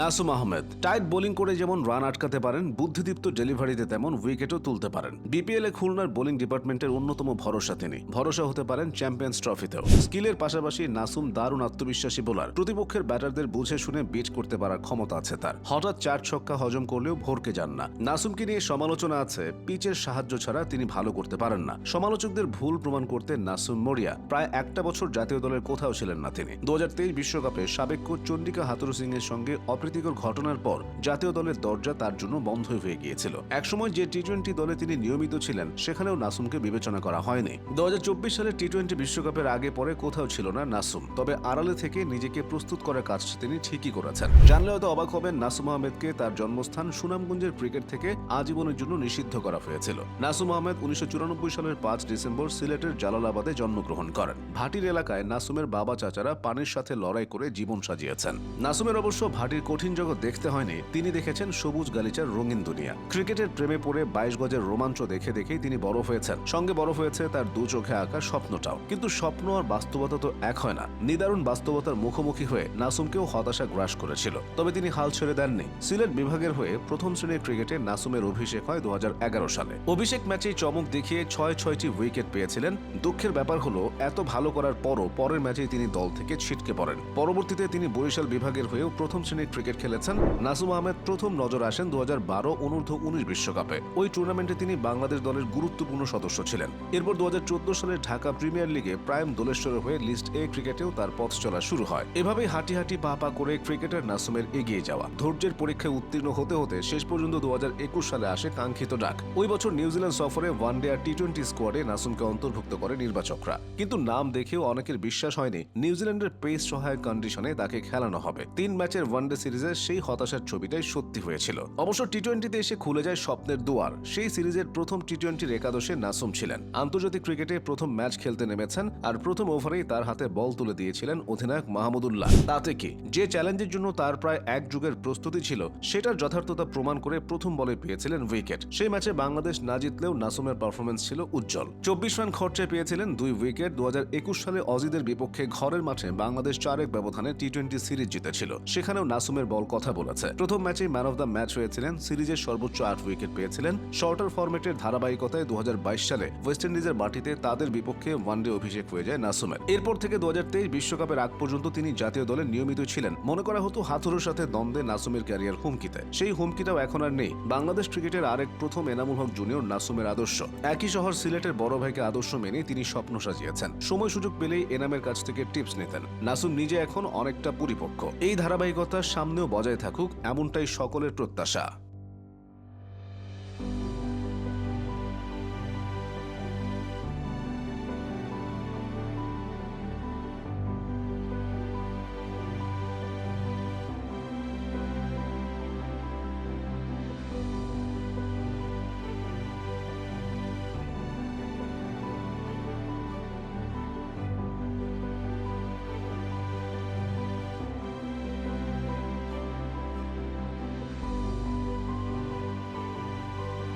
Nasum Ahmed, tight bowling করে যেমন run আটকাতে পারেন, বুদ্ধিদীপ্ত ডেলিভারিতে তেমন উইকেটও তুলতে পারেন। বিপিএল এ খুলনার বোলিং ডিপার্টমেন্টের অন্যতম ভরসা তিনি। ভরসা হতে পারেন চ্যাম্পিয়ন্স ট্রফিতেও। স্কিলের পাশাপাশি নাসুম দারুণ আত্মবিশ্বাসী বোলার। প্রতিপক্ষের ব্যাটারদের বুঝে শুনে বিট করতে পারার ক্ষমতা আছে তার। হঠাৎ চার ছক্কা হজম করলেও ভরকে যান না। নাসুমকে নিয়ে সমালোচনা আছে, পিচের সাহায্য ছাড়া তিনি ভালো করতে পারেন না। সমালোচকদের ভুল প্রমাণ করতে নাসুম মরিয়া, প্রায় একটা বছর জাতীয় দলের কোথাও ছিলেন না তিনি। দু বিশ্বকাপে সাবেক কোচ চন্ডিকা হাতুরু সিং এর সঙ্গে অপ্রীতিকর ঘটনার পর জাতীয় দলের দরজা তার জন্য বন্ধ হয়ে গিয়েছিল। একসময় যে টি টোয়েন্টি দলে তিনি নিয়মিত ছিলেন, সেখানেও নাসুমকে বিবেচনা করা হয়নি। দু সালে টি টোয়েন্টি বিশ্বকাপের আগে পরে কোথাও ছিল না নাসুম, তবে আড়ালে থেকে নিজেকে প্রস্তুত করার কাজ তিনি ঠিকই করেছেন। জানলে হয়তো অবাক হবেন নাসুম আহমেদকে তার জন্মস্থান সুনামগঞ্জের ক্রিকেট থেকে আজীবনের জন্য নিষিদ্ধ করা হয়েছিল। নাসুম আহমেদ উনিশশো চুরানব্বই সালের পাঁচ ডিসেম্বর সিলেটের জালালাবাদে জন্মগ্রহণ করেন। ভাটির এলাকায় নাসুমের বাবা চাচারা পানির সাথে লড়াই করে জীবন সাজিয়েছেন। নাসুমের অবশ্য ভাটির কঠিন জগৎ দেখতে হয়নি, তিনি দেখেছেন সবুজ গালিচার রঙিন দুনিয়া। ক্রিকেটের প্রেমে পড়ে বাইশ গজের রোমাঞ্চ দেখে দেখেই তিনি বড় হয়েছেন। সঙ্গে বড় হয়েছে তার দু চোখে আঁকা স্বপ্নটাও। কিন্তু স্বপ্ন আর বাস্তবতা তো এক হয় না। নিদারুণ বাস্তবতার মুখোমুখি হয়ে নাসুমকেও হতাশা গ্রাস করেছিল। তবে তিনি হাল ছেড়ে দেননি। সিলেট বিভাগের হয়ে প্রথম শ্রেণির ক্রিকেটে নাসুমের অভিষেক হয় দু হাজার এগারো সালে। অভিষেক ম্যাচে চমক দেখিয়ে ছয় ছয়টি উইকেট পেয়েছিলেন। দুঃখের ব্যাপার হলো, এত ভালো করার পরও পরের ম্যাচেই তিনি দল থেকে ছিটকে পড়েন। পরবর্তীতে তিনি বরিশাল বিভাগের হয়েও প্রথম শ্রেণির ক্রিকেট খেলেছেন। নাসুম আহমেদ প্রথম নজর আসেন দু হাজার বারো অনূর্ধ্ব উনিশ বিশ্বকাপে। ওই টুর্নামেন্টে তিনি বাংলাদেশ দলের গুরুত্বপূর্ণ সদস্য ছিলেন। এরপর দু সালে ঢাকা প্রিমিয়ার লিগে প্রাইম দোলেশ্বরের হয়ে লিস্ট এ ক্রিকেটেও তার পথ চলা শুরু হয়। এভাবেই হাঁটি হাঁটি পা পা করে ক্রিকেটার নাসুমের এগিয়ে যাওয়া। ধৈর্যের পরীক্ষায় উত্তীর্ণ হতে হতে শেষ পর্যন্ত দু হাজার একুশ সালে আসে কাঙ্ক্ষিত ডাক। ওই বছর নিউজিল্যান্ড সফরে ওয়ান ডে আর টি টোয়েন্টি স্কোয়াডে নাসুমকে অন্তর্ভুক্ত করে নির্বাচকরা। কিন্তু নাম দেখেও অনেকের বিশ্বাস হয়নি। নিউজিল্যান্ডের পেস সহায়ক কন্ডিশনে তাকে খেলানো হবে। তিন ম্যাচের ওয়ানডে সিরিজের সেই হতাশার ছবিটাই সত্যি হয়েছিল। অবশ্য টি টোয়েন্টিতে এসে খুলে যায় স্বপ্নের দুয়ার। সেই সিরিজের প্রথম টি টোয়েন্টির একাদশে নাসুম ছিলেন। আন্তর্জাতিক ক্রিকেটে প্রথম ম্যাচ খেলতে নেমেছেন আর প্রথম ওভারেই তার হাতে বল তুলে দিয়েছিলেন অধিনায়ক মাহমুদুল্লাহ। তাতে কি? যে চ্যালেঞ্জের জন্য তার প্রায় এক যুগের প্রস্তুতি ছিল, সেটার যথার্থতা প্রমাণ করে প্রথম বলে পেয়েছিলেন উইকেট। সেই ম্যাচে বাংলাদেশ না জিতলেও নাসুমের পারফরমেন্স ছিল উজ্জ্বল। চব্বিশ রান খরচে পেয়েছিলেন দুই উইকেট। দু হাজার একুশ সালে অজিদের বিপক্ষে ঘরের মাঠে বাংলাদেশ চারেক ব্যবধানে টি টোয়েন্টি সিরিজ জিতেছিল। সেখানেও নাসুমের বল কথা বলেছে। প্রথম ম্যাচে ম্যান অফ দ্য ম্যাচ হয়েছিলেন, সিরিজের সর্বোচ্চ আট উইকেট পেয়েছিলেন। শর্টার ফরম্যাটের ধারাবাহিকতায় দু সালে ওয়েস্ট ইন্ডিজের মাটিতে তাদের বিপক্ষে ওয়ানডে অভিষেক হয়ে যায় নাসুমের। এরপর থেকে দু বিশ্বকাপের আগ পর্যন্ত তিনি জাতীয় দলে নিয়মিত ছিলেন। মনে করা হতো হাথুরুর সাথে দ্বন্দ্বে নাসুমের ক্যারিয়ার হুমকিতে। সেই হুমকিটাও এখন আর নেই। বাংলাদেশ ক্রিকেটের আরেক প্রথম এনামুল হক জুনিয়র নাসুমের আদর্শ। একই শহর সিলেটের বড় ভাইকে আদর্শ মেনে তিনি স্বপ্ন সাজিয়েছেন। সময় সুযোগ পেলেই এনামের কাছ থেকে টিপস নিতেন। নাসুম নিজে এখন অনেকটা পরিপক্ক। এই ধারাবাহিকতা সামনেও বজায় থাকুক এমনটাই সকলের প্রত্যাশা।